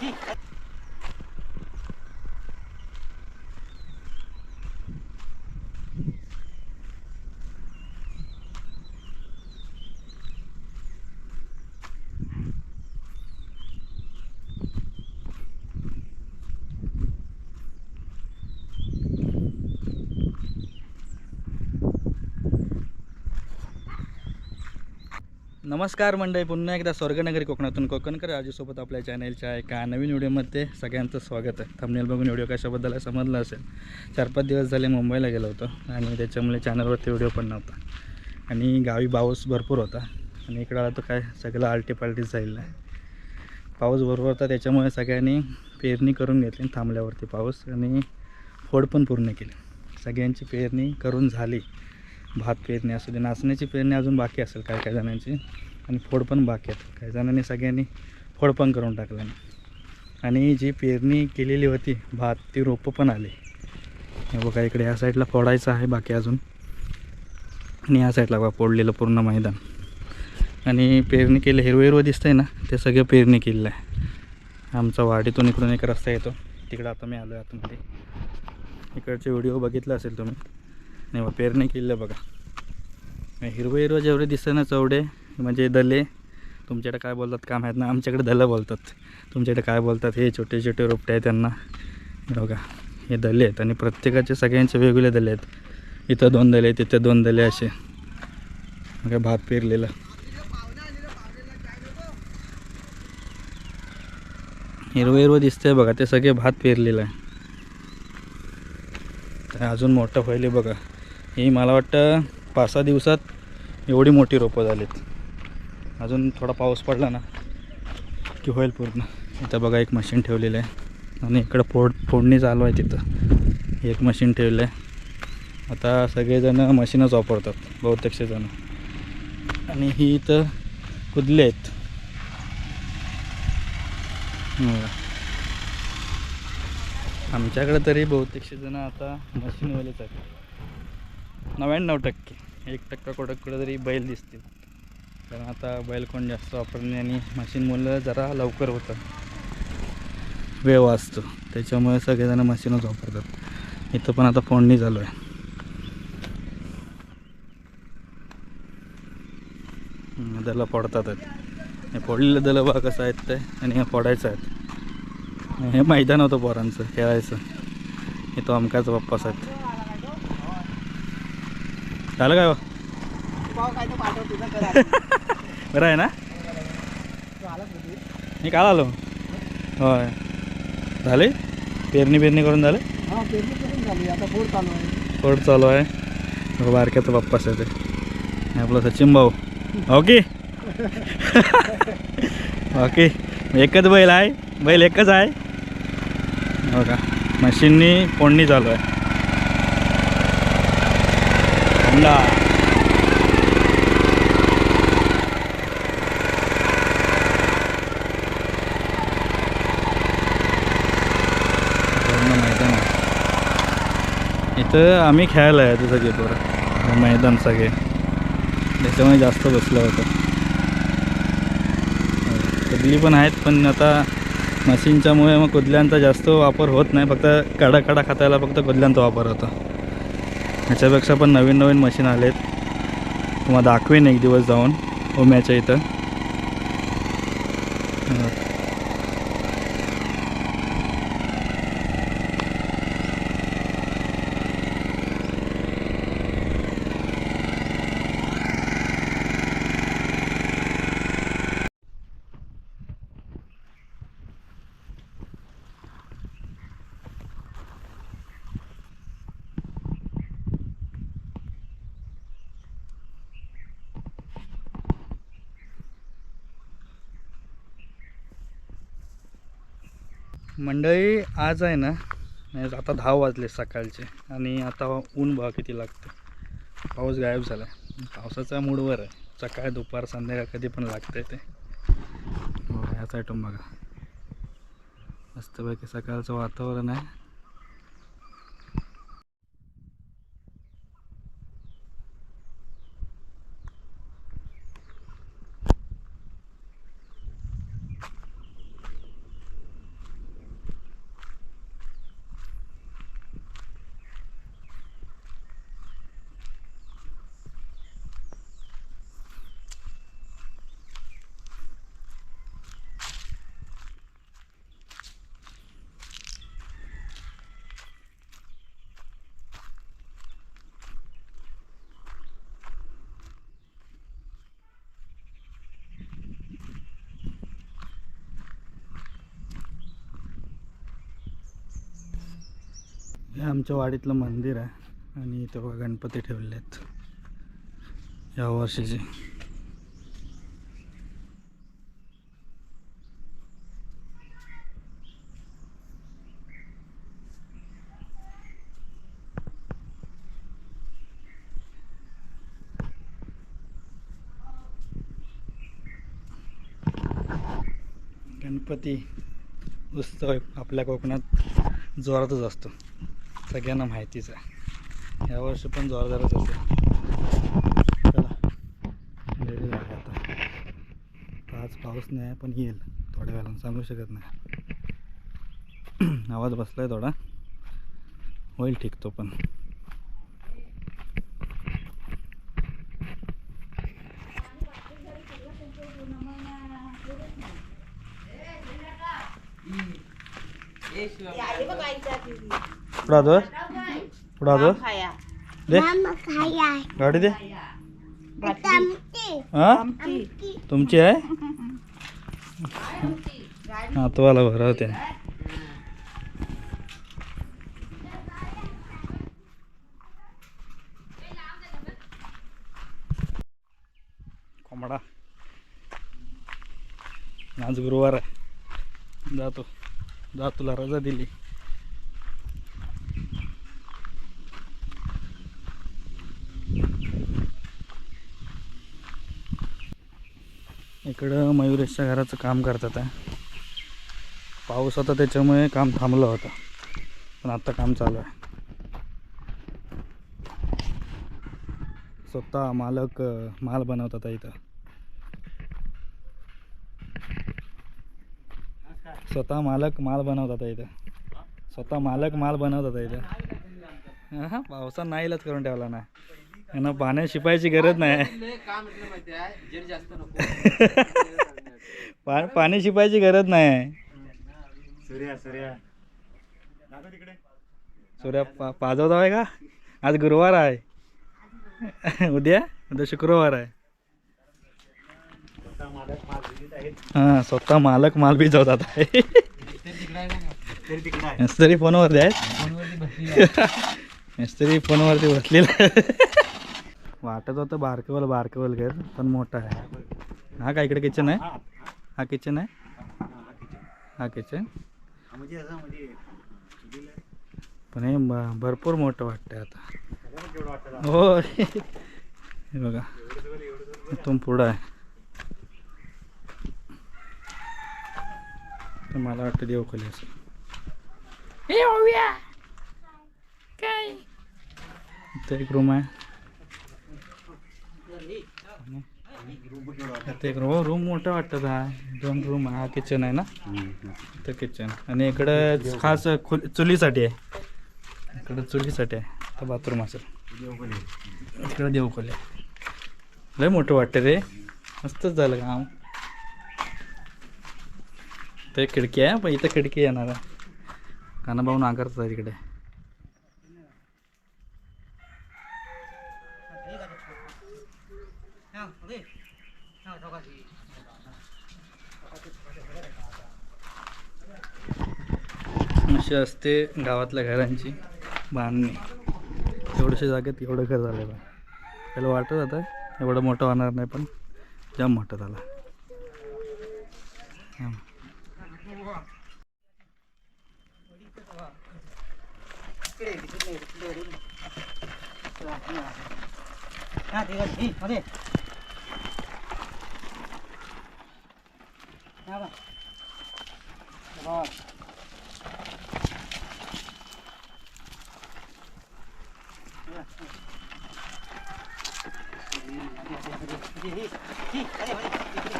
Hi. नमस्कार मंडळी पुन्हा एकदा स्वर्गनगरी कोकणातून कोकणकर राजूसोबत आपल्या चॅनलच्या एका नवीन व्हिडिओमध्ये सगळ्यांचं स्वागत आहे. थंबनेल बघून व्हिडिओ कशाबद्दल समजलं असेल. चार पाच दिवस झाले मुंबईला गेलो होतो आणि त्याच्यामुळे चॅनलवरती व्हिडिओ पण नव्हता. आणि गावी पाऊस भरपूर होता. आणि इकडं आला तर काय सगळं आलटी पालटीच जाईल पाऊस भरपूर होता त्याच्यामुळे सगळ्यांनी पेरणी करून घेतली थांबल्यावरती पाऊस आणि फोड पण पूर्ण केली. सगळ्यांची पेरणी करून झाली. भात पेरणी असू दे नाचण्याची पेरणी अजून बाकी असेल काय काय जणांची. आणि फोड पण बाकी आहेत. काही जणांनी सगळ्यांनी फोड पण करून टाकलं आणि जी पेरणी केलेली होती भात ती रोपं पण आली. हे बघा इकडे या साईडला फोडायचं आहे बाकी अजून. आणि या साईडला बघा फोडलेलं पूर्ण मैदान. आणि पेरणी केलं हिरवं हिरवं दिसतंय ना ते सगळं पेरणी केलेलं आहे. आमचा वाडीतून इकडून एक रस्ता येतो. तिकडं आता मी आलो आहे आतमध्ये. इकडचे व्हिडिओ बघितला असेल तुम्ही नाही बा पेरणी केलेलं बघा. हे हिरवं हिरवं जेवढे दिसतं ना चवडे म्हणजे दले तुमच्याकडे काय बोलतात काय माहीत ना आमच्याकडे दलं बोलतात. तुमच्याकडे काय बोलतात हे छोटे छोटे रोपटे आहेत त्यांना. बघा हे दले आहेत आणि प्रत्येकाचे सगळ्यांचे वेगवेगळे दले आहेत. इथं दोन दले आहेत तिथं दोन दले असे. बघा भात पेरलेलं. हिरवं हिरवं दिसतंय बघा ते सगळे भात पेरलेलं आहे. अजून मोठं व्हायले बघा. ही मला वाटतं पाच सहा दिवसात एवढी मोठी रोपं झालीत. अजून थोडा पाऊस पडला ना की होईल पूर्ण. इथं बघा एक मशीन ठेवलेलं आहे. आणि इकडं फोड फोडणी चालू आहे तिथं. एक मशीन ठेवलं आहे. आता सगळेजणं मशीनच वापरतात बहुतेकशेजणं आणि ही इथं कुदले आहेत. आमच्याकडे तरी बहुतेकशेजणं आता मशीनवालेच आहेत. नव्याण्णव टक्के. एक टक्का कुठं कुठं तरी बैल दिसतील. कारण आता बैल कोण जास्त वापरणे आणि मशीनमुळं जरा लवकर होतं वेळ वाचतो. त्याच्यामुळे सगळेजण मशीनच वापरतात. इथं पण आता फोडणी चालू आहे. हं, दलं फोडतात आहेत हे फोडलेलं दलं बा कसं आहेत ते. आणि हे फोडायचं आहेत. हे मैदान होतं पोरांचं खेळायचं. हे तो अमकाच बाप्पाच आहेत. झालं काय बरं आहे ना? मी काल आलो. होय. झाले? पेरणी पेरणी करून झाले? चालू आहे फोड चालू आहे. हो, बारक्याचं आहे ते. आपलं सचिन भाऊ. ओके. ओके. एकच बैल आहे. बैल एकच आहे. हो का? मशीननी फोडणी चालू आहे. होंडा मैदान आहे. इथं आम्ही खेळायला आहे सगळे बरं मैदान सगळे. त्याच्यामुळे जास्त बसलं होतं. कुदली पण आहेत पण आता मशीनच्यामुळे मग कुदल्यांचा जास्त वापर होत नाही. फक्त कडा कडा खातायला फक्त कुदल्यांचा वापर होतो. ह्याच्यापेक्षा पण नवीन नवीन मशीन आले आहेत तुम्हाला दाखवेन एक दिवस जाऊन. ओम्याच्या इथं. मंडळी आज आहे ना म्हणजे आता दहा वाजले सकाळचे आणि आता ऊन बघा किती लागतं. पाऊस गायब झाला आहे पावसाचा मूडवर आहे. सकाळ दुपार संध्याकाळ कधी पण लागतं ते. ह्या साईटून बघा. मस्तपैकी सकाळचं वातावरण आहे. हे आमच्या वाडीतलं मंदिर आहे. आणि इथं बघा गणपती ठेवले आहेत. या वर्षीचे. गणपती उत्सव आपल्या कोकणात जोरातच असतो. सगळ्यांना माहितीच आहे. यावर्षी पण जोरदारच असेल चला आता. आज पाऊस नाही आहे पण येईल. थोड्या वेळानं सांगू शकत नाही. आवाज बसलाय थोडा. होईल ठीक तो पण. आदो दे. गाडी दे. हा? तुमची आहे? हा तुम्हाला भरवते कोंबडा. आज गुरुवार आहे. जातो. जा तुला रजा दिली. इकडं मयुरेशच्या घराचं काम करतात आहे. पाऊस होता त्याच्यामुळे काम थांबलं होतं. पण आत्ता काम चालू आहे. स्वतः मालक माल बनवतात इथं. स्वतः मालक माल बनवतात इथं. स्वतः मालक माल बनवतात इथं. हां पावसात नाही करून ठेवला ना. यांना पाण्यात शिपायची गरज नाही. पाणी शिपायची गरज नाही. सूर्या सूर्या. सूर्या पा पाजवता आहे का? आज गुरुवार आहे. उद्या? उद्या शुक्रवार आहे. हां स्वतः मालक माल आहे तरी तिकडे आहे. मिस्त्री फोनवरती आहेत. मिस्त्री फोनवरती बसलेला आहे. वाटत होतं बारकवल बारकवल घर पण मोठा आहे. हा का इकडे किचन आहे? हा किचन आहे? हा, हा किचन. पण हे भरपूर मोठं वाटतंय आता. हो. हे बघा इथून पुढं आहे. मला वाटतं देव खोली असं इथं एक रूम आहे. आता एक रूम रूम मोठा वाटतं हा दोन रूम हा किचन आहे ना? इथं किचन आणि इकडं खास चुलीसाठी आहे. इकडं चुलीसाठी आहे. तर बाथरूम असेल. इकडं देवखोले आहे. लय मोठं वाटतं रे. मस्तच झालं काम. ते खिडकी आहे पण इथं खिडकी येणार आहे. कानाभाऊ नाकारतात आहे तिकडे अशी असते गावातल्या घरांची बांधणी. एवढ्याशा जागेत एवढं घर झालं बा त्याला वाटत आता एवढं मोठं होणार नाही पण जाम मोठं झाला.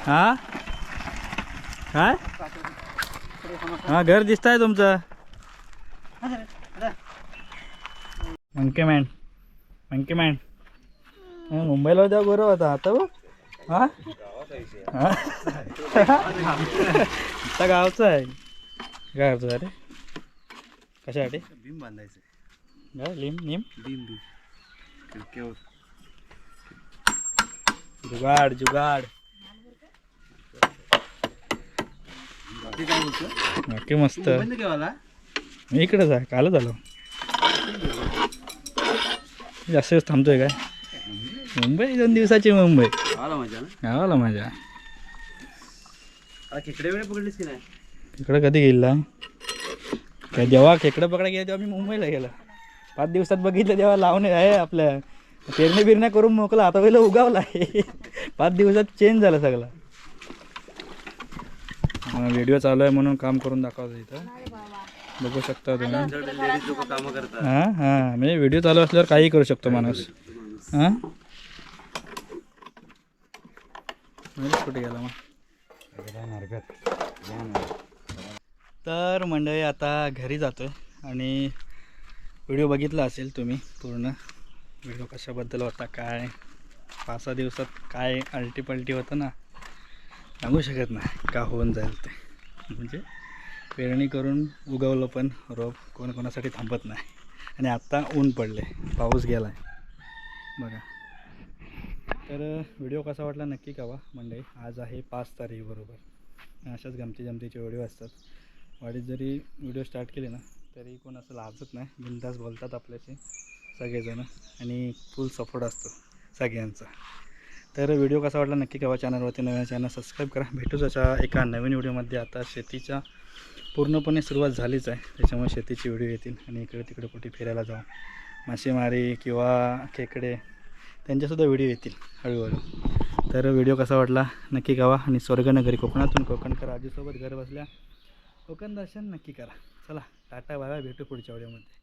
हा? काय हा घर दिसत आहे तुमचं मंकी मॅन मंकी मॅन मुंबईला होत्या बरं होता आता हा? आता गावचं आहे. काय करतो अरे कशासाठी? भीम बांधायचं. काय लिम निम भीम भीम. खिडक्यावर जुगाड जुगाड. बाकी मस्त. मी इकडेच आहे कालच आलो. जास्त दिवस थांबतोय काय? मुंबई दोन दिवसाची मुंबई. आला आता खेकडे वेळे पकडलीस की नाही? इकडं कधी गेला काय जेव्हा खेकडं पकडा गेलं तेव्हा मी मुंबईला गेलो. पाच दिवसात बघितलं तेव्हा लावणे आहे आपल्या. पेरणी बिरण्या करून मोकला आता पहिलं उगावला आहे. पाच दिवसात चेंज झालं सगळं. व्हिडिओ चालू आहे म्हणून काम करून दाखवतो इथं. बघू शकता तुम्ही. हां हां. म्हणजे व्हिडिओ चालू असल्यावर काही करू शकतो माणूस. हां? महेश कुठे गेला मग? तर मंडळी आता घरी जातो आहे आणि व्हिडिओ बघितला असेल तुम्ही पूर्ण. व्हिडिओ कशाबद्दल होता काय? पाच सहा दिवसात काय अल्टीपल्टी होतं ना सांगू शकत नाही का होऊन जाईल ते. म्हणजे पेरणी करून उगवलं पण रोप कोण कोणासाठी थांबत नाही. आणि आत्ता ऊन पडले पाऊस गेला आहे बघा. तर व्हिडिओ कसा वाटला नक्की कवा मंडळी. आज आहे पाच तारीख बरोबर. अशाच गमती जमतीचे व्हिडिओ असतात. वाडीत जरी व्हिडिओ स्टार्ट केले ना तरी कोण असं लाजत नाही. बिंदास बोलतात आपल्याशी सगळेजणं. आणि फुल सपोर्ट असतो सगळ्यांचा. तर व्हिडिओ कसा वाटला नक्की कवा चॅनलवरती. नवीन चॅनल सबस्क्राईब करा. भेटूच अशा एका नवीन व्हिडिओमध्ये. आता शेतीच्या पूर्णपणे सुरुवात झालीच आहे. त्याच्यामुळे शेतीचे व्हिडिओ येतील. आणि इकडे तिकडे कुठे फिरायला जाऊ. मासेमारी किंवा खेकडे त्यांच्यासुद्धा व्हिडिओ येतील हळूहळू. तर व्हिडिओ कसा वाटला? नक्की गावा आणि स्वर्गनगरी कोकणातून कोकणकर आजीसोबत घर बसल्या कोकण दर्शन नक्की करा. चला टाटा बाय भेटू पुढच्या व्हिडिओमध्ये.